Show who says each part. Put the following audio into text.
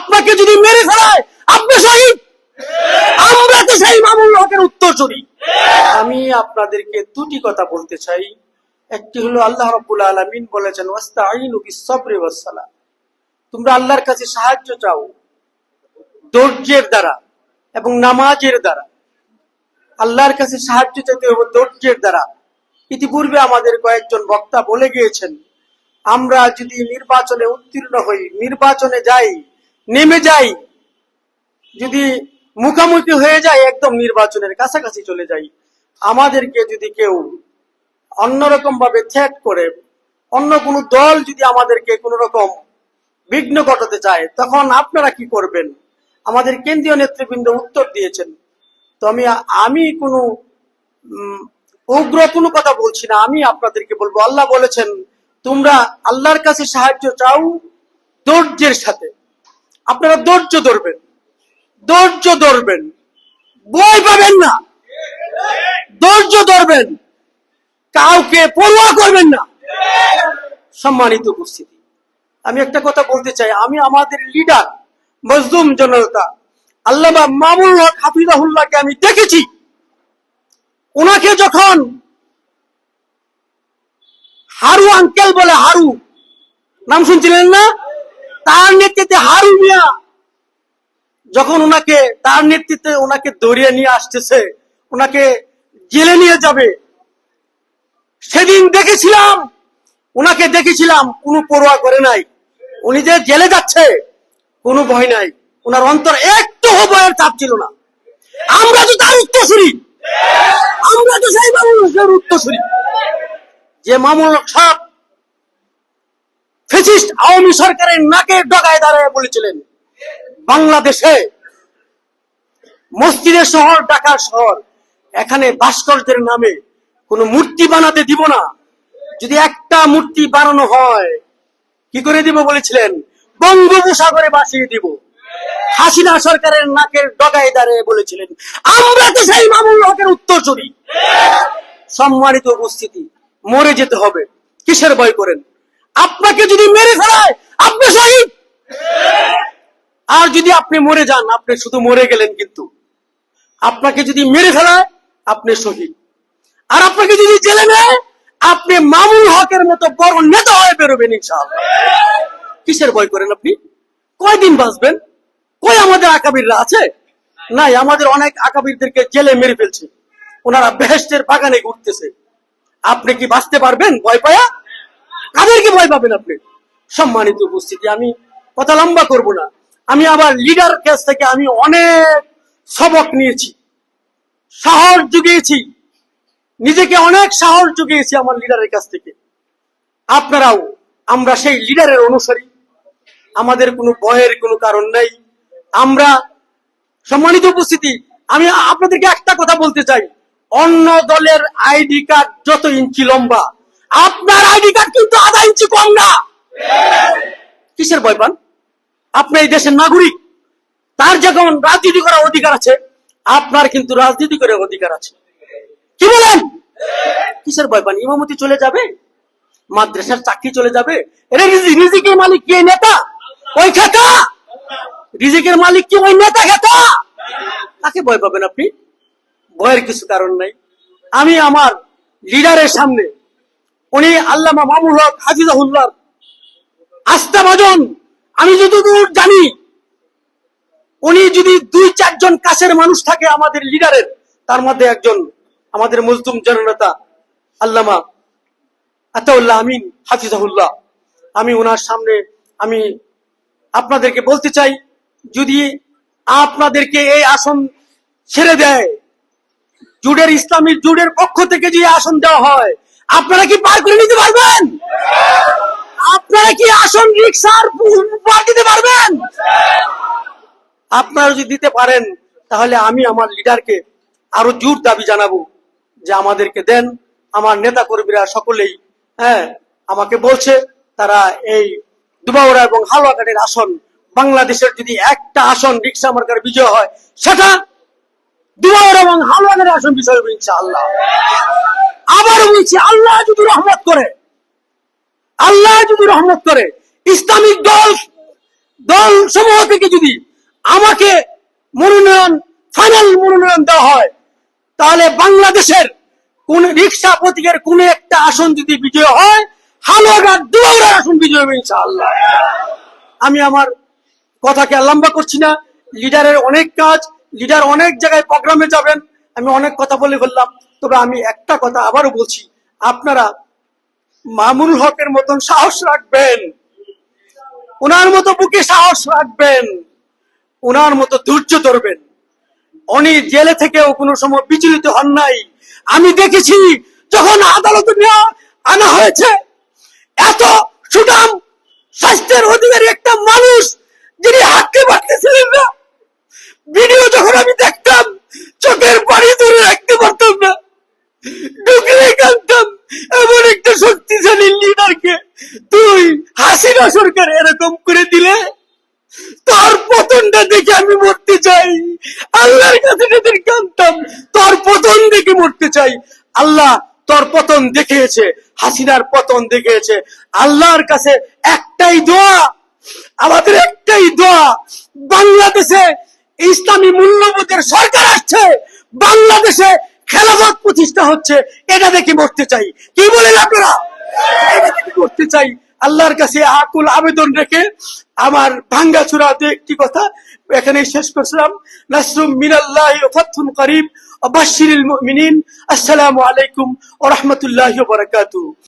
Speaker 1: আপনাকে যদি মেরে ফেলায়, আপনি শহীদ? আমরা তো সেই মামুল হকের উত্তরসূরি। আমি আপনাদেরকে দুটি কথা বলতে চাই। একটি হলো, আল্লাহ রাব্বুল আলামিন বলেছেন, ওয়াস্তাঈনু বিস-সাবরি তোমরা আল্লাহর কাছে সাহায্য চাও, ধৈর্যের দ্বারা এবং নামাজের দ্বারা। আল্লাহর কাছে সাহায্য চাইতে হবে ধৈর্যের দ্বারা। ইতিপূর্বে আমাদের কয়েকজন বক্তা বলে গিয়েছেন, আমরা যদি নির্বাচনে উত্তীর্ণ হই, নির্বাচনে যাই নেমে যাই। যদি মুখামুখি হয়ে যায় একদম নির্বাচনের কাছাকাছি চলে যাই। আমাদেরকে যদি কেউ অন্যরকম ভাবে থ্যাট করে, অন্য কোন দল যদি আমাদেরকে কোন রকম বিঘ্ন ঘটাতে চায়, তখন আপনারা কি করবেন? আমাদের কেন্দ্রীয় নেতৃবৃন্দ উত্তর দিয়েছেন। তো আমি আমি কোনো উগ্র কোনো কথা বলছি না। আমি আপনাদেরকে বলব, আল্লাহ বলেছেন, তোমরা আল্লাহর কাছে সাহায্য চাও ধৈর্যের সাথে। আপনারা ধৈর্য ধরবেন। ধৈর্য ধরবেন। বই পাবেন না। ধৈর্য ধরবেন। কাউকে পরোয়া করবেন না। সম্মানিত উপস্থিতি, আমি একটা কথা বলতে চাই। আমি আমাদের লিডার মজলুম জনতা, আল্লামা মামুল হক হাফিজাহুল্লাহকে আমি দেখেছি। ওনাকে যখন হারু আঙ্কেল বলে হারু, নাম শুনছিলেন না? তার নেতৃত্বে হারু মিয়া। যখন ওনাকে, তার নেতৃত্বে ওনাকে দৌড়িয়ে নিয়ে আসতেছে, ওনাকে জেলে নিয়ে যাবে। সেদিন দেখেছিলাম, ওনাকে দেখেছিলাম, কোনো পরোয়া করে নাই। উনি যে জেলে যাচ্ছে, কোনো ভয় নাই। ওনার অন্তর একটু ভয়ের চাপ ছিল না। আমরা তো তার উত্তরসূরি। আমরা তো সেই হকের উত্তরসূরি। যে মামুল সাহেব ফেসিস্ট আওয়ামী সরকারের নাকে ডগায় দাঁড়ায় বলেছিলেন, বাংলাদেশে মসজিদের শহর, ঢাকার শহর, এখানে নামে কোনো মূর্তি বানাতে দিব না। যদি একটা মূর্তি বানানো হয়, কি করে দিব বলেছিলেন? বঙ্গোপসাগরে বাসিয়ে দিব। হাসিনা সরকারের নাকের ডগায় দাঁড়িয়ে বলেছিলেন, আমরা তো সেই মামুল হকের সম্মানিত উপস্থিতি, মরে যেতে হবে। কিসের ভয় করেন? আপনাকে যদি মেরে ফেলায়, আপনি শহীদ? আর যদি আপনি মরে যান, আপনি শুধু মরে গেলেন কিন্তু। আপনাকে যদি মেরে ফেলায়, আপনি শহীদ। আর আপনাকে যদি জেলে নেয়, আপনি মামুল হকের মতো বড় নেতা হয়ে বেরোবেন কিসের ভয় করেন আপনি? কয়দিন বাঁচবেন? কই আমাদের আকাবিররা আছে? নাই, আমাদের অনেক আকাবিরদেরকে জেলে মেরে ফেলছে। ওনারা বেহেস্টের বাগানে ঘুরতেছে। আপনি কি বাঁচতে পারবেন? ভয় পায়া? কাদেরকে ভয় পাবেন আপনি? সম্মানিত উপস্থিতি, আমি কথা লম্বা করব না। আমি আবার লিডার কাছ থেকে আমি অনেক সবক নিয়েছি। সাহস জুগিয়েছি। নিজেকে অনেক সাহস জুগিয়েছি আমার লিডারের কাছ থেকে। আপনারাও, আমরা সেই লিডারের অনুসারী। আমাদের কোনো ভয়ের কোনো কারণ নেই। আমরা, সম্মানিত উপস্থিতি, আমি আপনাদেরকে একটা কথা বলতে চাই। অন্য দলের আইডি কার্ড যত ইঞ্চি লম্বা আপনার আইডি কার্ড কিন্তু আধা ইঞ্চি কম না। কিসের ভয় পান? আপনি এই দেশের নাগরিক। তার যখন রাজনীতি করার অধিকার আছে, আপনার কিন্তু রাজনীতি করার অধিকার আছে। কি বলেন? কিসের ভয় পান? ইমামতি চলে যাবে? মাদ্রাসার চাকরি চলে যাবে? এটা রিজি- রিজিকের মালিক কি নেতা? ওই খেতা রিজিকের মালিক কি ওই নেতা খেতা তাকে ভয় পাবেন আপনি? ভয়ের কিছু কারণ নাই। আমি আমার লিডারের সামনে উনি আল্লামা মামুল হক হাজিজাহুল্লাহ আস্থা ভাজন আমি যতদূর জানি, উনি যদি দুই চারজন কাছের মানুষ থাকে আমাদের লিডারের তার মধ্যে একজন আমাদের মজদুম জননেতা আল্লামা আতাউল্লাহ আমিন, হাফিজাহুল্লাহ। আমি ওনার সামনে, আমি আপনাদেরকে বলতে চাই, যদি আপনাদেরকে এই আসন ছেড়ে দেয়, জুডের ইসলামী জুডের পক্ষ থেকে যে আসন দেওয়া হয় আপনারা কি পার করে নিতে পারবেন? আপনারা কি আসন রিক্সার পার দিতে পারবেন? আপনারা যদি দিতে পারেন, তাহলে আমি আমার লিডারকে আরও জোর দাবি জানাব যে আমাদেরকে দেন। আমার নেতা কর্মীরা সকলেই হ্যাঁ আমাকে বলছে, তারা এই দুবাউড়া এবং হালুয়াঘাটের আসন, বাংলাদেশের যদি একটা আসন রিক্সা মার্কার বিজয় হয়, সেটা দুবাউড়া এবং হালুয়াঘাটের আসন বিজয় হবে ইনশাআল্লাহ। আবারও বলছি, আল্লাহ যদি রহমত করে, আল্লাহ যদি রহমত করে, ইসলামিক দল দল সমূহ থেকে যদি আমাকে মনোনয়ন ফাইনাল মনোনয়ন দেওয়া হয়, তাহলে বাংলাদেশের কোন রিক্সা প্রতীকের কোন একটা আসন যদি বিজয় হয়, হালুয়াঘাট দুয়ার আসন বিজয় হবে ইনশাআল্লাহ। আমি আমার কথাকে লম্বা করছি না। লিডারের অনেক কাজ, লিডার অনেক জায়গায় প্রোগ্রামে যাবেন, আমি অনেক কথা বলে ফেললাম। তবে আমি একটা কথা আবারও বলছি, আপনারা মামুল হকের মতন সাহস রাখবেন। ওনার মতো বুকে সাহস রাখবেন। ওনার মতো ধৈর্য ধরবেন। উনি জেলে থেকেও কোনো সময় বিচলিত হন নাই। আমি দেখেছি যখন আদালতে নেওয়া আনা হয়েছে, এত সুনাম স্বাস্থ্যের অধিকারী একটা মানুষ যিনি হাঁটতে পারতেছিলেন না, ভিডিও যখন আমি দেখতাম চোখের পানি ধরে রাখতে পারতাম না ঢুকলে কাঁদতাম এমন একটা শক্তিশালী লিডারকে তুই হাসিনা সরকার এরকম করে দিলে তোর পতনটা দেখে আমি মরতে চাই। আল্লাহর কাছে যেদিন কাঁদতাম তোর পতন দেখে মরতে চাই। আল্লাহ তোর পতন দেখিয়েছে, হাসিনার পতন দেখিয়েছে। আল্লাহর কাছে একটাই দোয়া, আমাদের একটাই দোয়া, বাংলাদেশে ইসলামী মূল্যবোধের সরকার আসছে, বাংলাদেশে খেলাফত প্রতিষ্ঠা হচ্ছে, এটা দেখে মরতে চাই। কি বলেন আপনারা? এটা দেখে মরতে চাই। আল্লাহর কাছে আকুল আবেদন রেখে আমার ভাঙ্গা চূড়াতে একটি কথা এখানে শেষ করছিলাম। নাসরুম মিনাল্লাহ করিম। মুমিনিন। আসসালামু আলাইকুম ওয়া রাহমাতুল্লাহি ওয়া